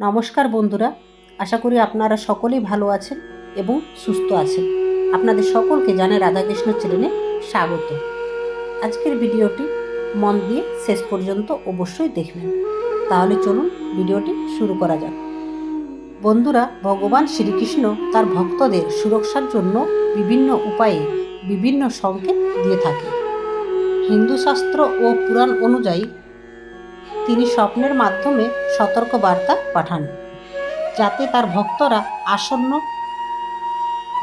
নমস্কার বন্ধুরা, আশা করি আপনারা সকলেই ভালো আছেন এবং সুস্থ আছেন। আপনাদের সকলকে জানে রাধাকৃষ্ণ চ্যানেলে স্বাগত। আজকের ভিডিওটি মন দিয়ে শেষ পর্যন্ত অবশ্যই দেখবেন। তাহলে চলুন ভিডিওটি শুরু করা যাক। বন্ধুরা, ভগবান শ্রীকৃষ্ণ তার ভক্তদের সুরক্ষার জন্য বিভিন্ন উপায়ে বিভিন্ন সংকেত দিয়ে থাকে। হিন্দু শাস্ত্র ও পুরাণ অনুযায়ী তিনি স্বপ্নের মাধ্যমে সতর্ক বার্তা পাঠান, যাতে তার ভক্তরা আসন্ন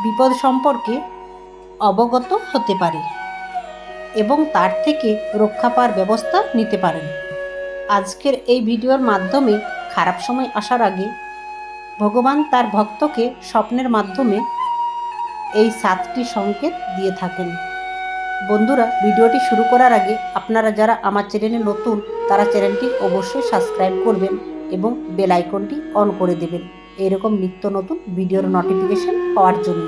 বিপদ সম্পর্কে অবগত হতে পারে এবং তার থেকে রক্ষা পাওয়ার ব্যবস্থা নিতে পারেন। আজকের এই ভিডিওর মাধ্যমে খারাপ সময় আসার আগে ভগবান তার ভক্তকে স্বপ্নের মাধ্যমে এই সাতটি সংকেত দিয়ে থাকেন। বন্ধুরা, ভিডিওটি শুরু করার আগে আপনারা যারা আমার চ্যানেলে নতুন, তারা চ্যানেলটি অবশ্যই সাবস্ক্রাইব করবেন এবং বেল আইকনটি অন করে দেবেন। এরকম নিত্য নতুন ভিডিওর নোটিফিকেশান পাওয়ার জন্য।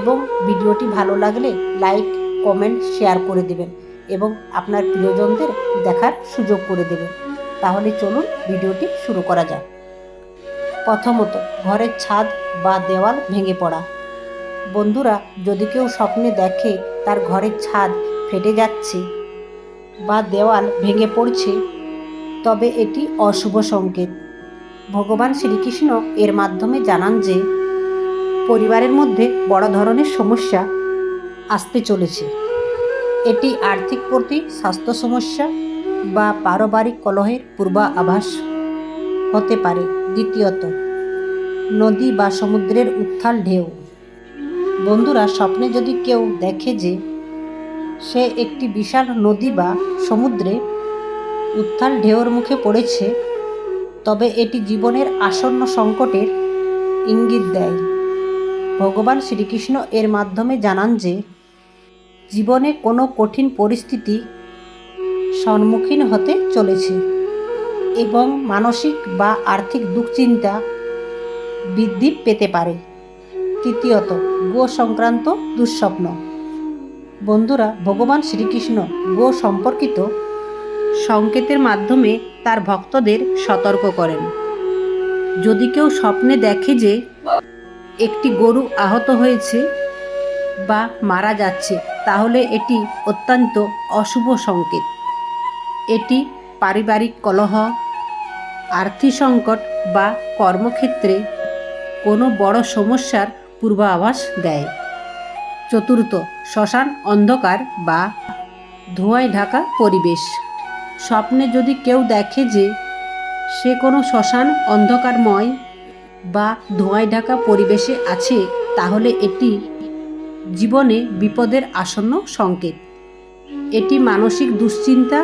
এবং ভিডিওটি ভালো লাগলে লাইক কমেন্ট শেয়ার করে দেবেন এবং আপনার প্রিয়জনদের দেখার সুযোগ করে দেবেন। তাহলে চলুন ভিডিওটি শুরু করা যাক। প্রথমত, ঘরের ছাদ বা দেওয়াল ভেঙে পড়া। বন্ধুরা, যদি কেউ স্বপ্নে দেখে তার ঘরের ছাদ ফেটে যাচ্ছে বা দেওয়াল ভেঙে পড়ছে, তবে এটি অশুভ সংকেত। ভগবান শ্রীকৃষ্ণ এর মাধ্যমে জানান যে, পরিবারের মধ্যে বড় ধরনের সমস্যা আসতে চলেছে। এটি আর্থিক প্রতি স্বাস্থ্য সমস্যা বা পারিবারিক কলহের পূর্বাভাস হতে পারে। দ্বিতীয়ত, নদী বা সমুদ্রের উত্থাল ঢেউ। বন্ধুরা স্বপ্নে যদি কেউ দেখে যে সে একটি বিশাল নদী বা সমুদ্রে উত্থাল ঢেউর মুখে পড়েছে, তবে এটি জীবনের আসন্ন সংকটের ইঙ্গিত দেয়। ভগবান শ্রীকৃষ্ণ এর মাধ্যমে জানান যে, জীবনে কোনো কঠিন পরিস্থিতি সম্মুখীন হতে চলেছে এবং মানসিক বা আর্থিক দুশ্চিন্তা বৃদ্ধি পেতে পারে। তৃতীয়ত গো সংক্রান্ত দুঃস্বপ্ন। বন্ধুরা, ভগবান শ্রীকৃষ্ণ গো সম্পর্কিত সংকেতের মাধ্যমে তার ভক্তদের সতর্ক করেন। যদি কেউ স্বপ্নে দেখে যে একটি গরু আহত হয়েছে বা মারা যাচ্ছে, তাহলে এটি অত্যন্ত অশুভ সংকেত। এটি পারিবারিক কলহ, আর্থিক সংকট বা কর্মক্ষেত্রে কোনো বড় সমস্যার পূর্বাভাস দেয়। চতুর্থ, শ্মশান অন্ধকার বা ধোঁয়ায় ঢাকা পরিবেশ। স্বপ্নে যদি কেউ দেখে যে সে কোনো শ্মশান অন্ধকারময় বা ধোঁয়ায় ঢাকা পরিবেশে আছে, তাহলে এটি জীবনে বিপদের আসন্ন সংকেত। এটি মানসিক দুশ্চিন্তা,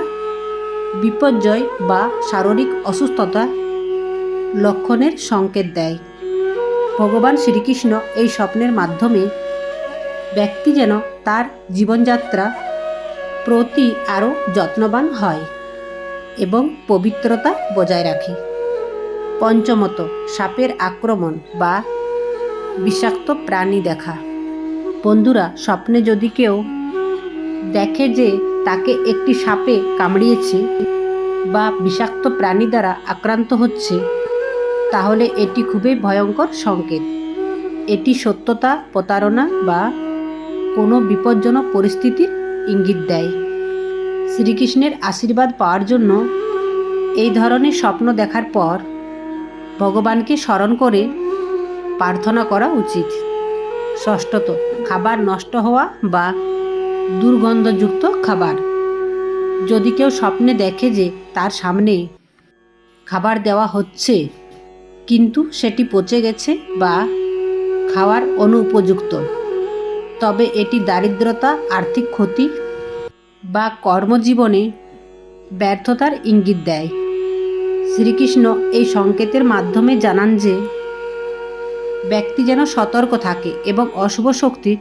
বিপর্যয় বা শারীরিক অসুস্থতা লক্ষণের সংকেত দেয়। ভগবান শ্রীকৃষ্ণ এই স্বপ্নের মাধ্যমে ব্যক্তি যেন তার জীবনযাত্রা প্রতি আরও যত্নবান হয় এবং পবিত্রতা বজায় রাখে। পঞ্চমত, সাপের আক্রমণ বা বিষাক্ত প্রাণী দেখা। বন্ধুরা, স্বপ্নে যদি কেউ দেখে যে তাকে একটি সাপে কামড়িয়েছে বা বিষাক্ত প্রাণী দ্বারা আক্রান্ত হচ্ছে তাহলে এটি খুবই ভয়ঙ্কর সংকেত। এটি সত্যতা, প্রতারণা বা কোনো বিপজ্জনক পরিস্থিতির ইঙ্গিত দেয়। শ্রীকৃষ্ণের আশীর্বাদ পাওয়ার জন্য এই ধরনের স্বপ্ন দেখার পর ভগবানকে স্মরণ করে প্রার্থনা করা উচিত। ষষ্ঠত, খাবার নষ্ট হওয়া বা দুর্গন্ধযুক্ত খাবার। যদি কেউ স্বপ্নে দেখে যে তার সামনে খাবার দেওয়া হচ্ছে কিন্তু সেটি পচে গেছে বা খাওয়ার অনুপযুক্ত। তবে এটি দারিদ্রতা, আর্থিক ক্ষতি বা কর্মজীবনে ব্যর্থতার ইঙ্গিত দেয়। শ্রীকৃষ্ণ এই সংকেতের মাধ্যমে জানান যে, ব্যক্তি যেন সতর্ক থাকে এবং অশুভ শক্তির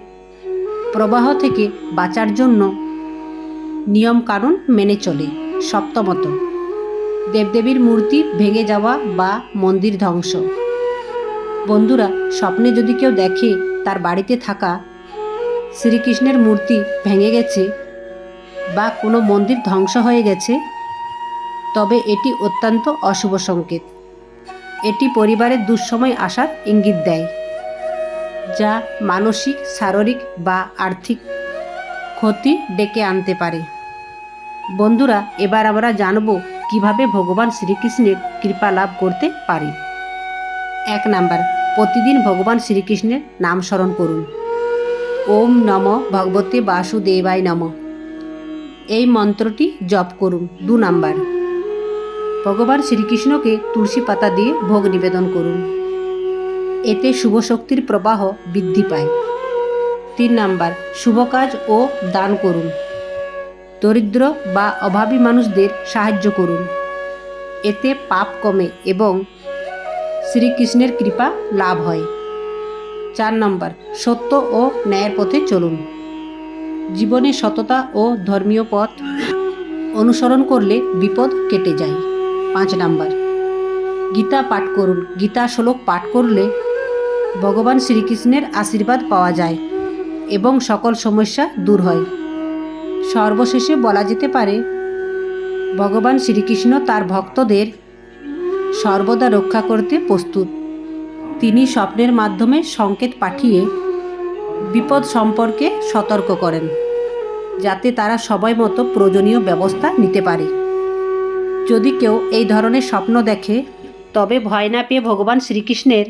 প্রবাহ থেকে বাঁচার জন্য নিয়মকানুন মেনে চলে। সপ্তমত দেবদেবীর মূর্তি ভেঙে যাওয়া বা মন্দির ধ্বংস। বন্ধুরা, স্বপ্নে যদি কেউ দেখে তার বাড়িতে থাকা শ্রীকৃষ্ণের মূর্তি ভেঙে গেছে বা কোনো মন্দির ধ্বংস হয়ে গেছে, তবে এটি অত্যন্ত অশুভ সংকেত। এটি পরিবারের দুঃসময় আসার ইঙ্গিত দেয়, যা মানসিক, শারীরিক বা আর্থিক ক্ষতি ডেকে আনতে পারে। বন্ধুরা, এবার আমরা জানব কীভাবে ভগবান শ্রীকৃষ্ণের কৃপা লাভ করতে পারি? এক নাম্বার, প্রতিদিন ভগবান শ্রীকৃষ্ণের নাম স্মরণ করুন। ওম নম ভগবতে বাসুদেবায় নম। এই মন্ত্রটি জপ করুন। দু নাম্বার, ভগবান শ্রীকৃষ্ণকে তুলসী পাতা দিয়ে ভোগ নিবেদন করুন। এতে শুভ শক্তির প্রবাহ বৃদ্ধি পায়। তিন নাম্বার, শুভ কাজ ও দান করুন। দরিদ্র বা অভাবী মানুষদের সাহায্য করুন। এতে পাপ কমে এবং শ্রীকৃষ্ণের কৃপা লাভ হয়। চার নম্বর, সত্য ও ন্যায়ের পথে চলুন। জীবনে সততা ও ধর্মীয় পথ অনুসরণ করলে বিপদ কেটে যায়। পাঁচ নাম্বার, গীতা পাঠ করুন। গীতা শ্লোক পাঠ করলে ভগবান শ্রীকৃষ্ণের আশীর্বাদ পাওয়া যায় এবং সকল সমস্যা দূর হয়। সর্বশেষে বলা যেতে পারে, ভগবান শ্রীকৃষ্ণ তার ভক্তদের সর্বদা রক্ষা করতে প্রস্তুত। তিনি স্বপ্নের মাধ্যমে সংকেত পাঠিয়ে বিপদ সম্পর্কে সতর্ক করেন, যাতে তারা সবাই মতো প্রয়োজনীয় ব্যবস্থা নিতে পারে। যদি কেউ এই ধরনের স্বপ্ন দেখে, তবে ভয় না পেয়ে ভগবান শ্রীকৃষ্ণের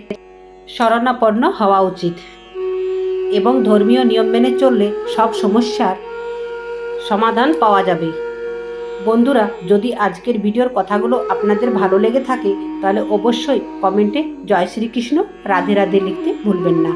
শরণাপন্ন হওয়া উচিত এবং ধর্মীয় নিয়ম মেনে চললে সব সমস্যার সমাধান পাওয়া যাবে। বন্ধুরা, যদি আজকের ভিডিওর কথাগুলো আপনাদের ভালো লেগে থাকে, তাহলে অবশ্যই কমেন্টে জয় শ্রীকৃষ্ণ, রাধে রাধে লিখতে ভুলবেন না।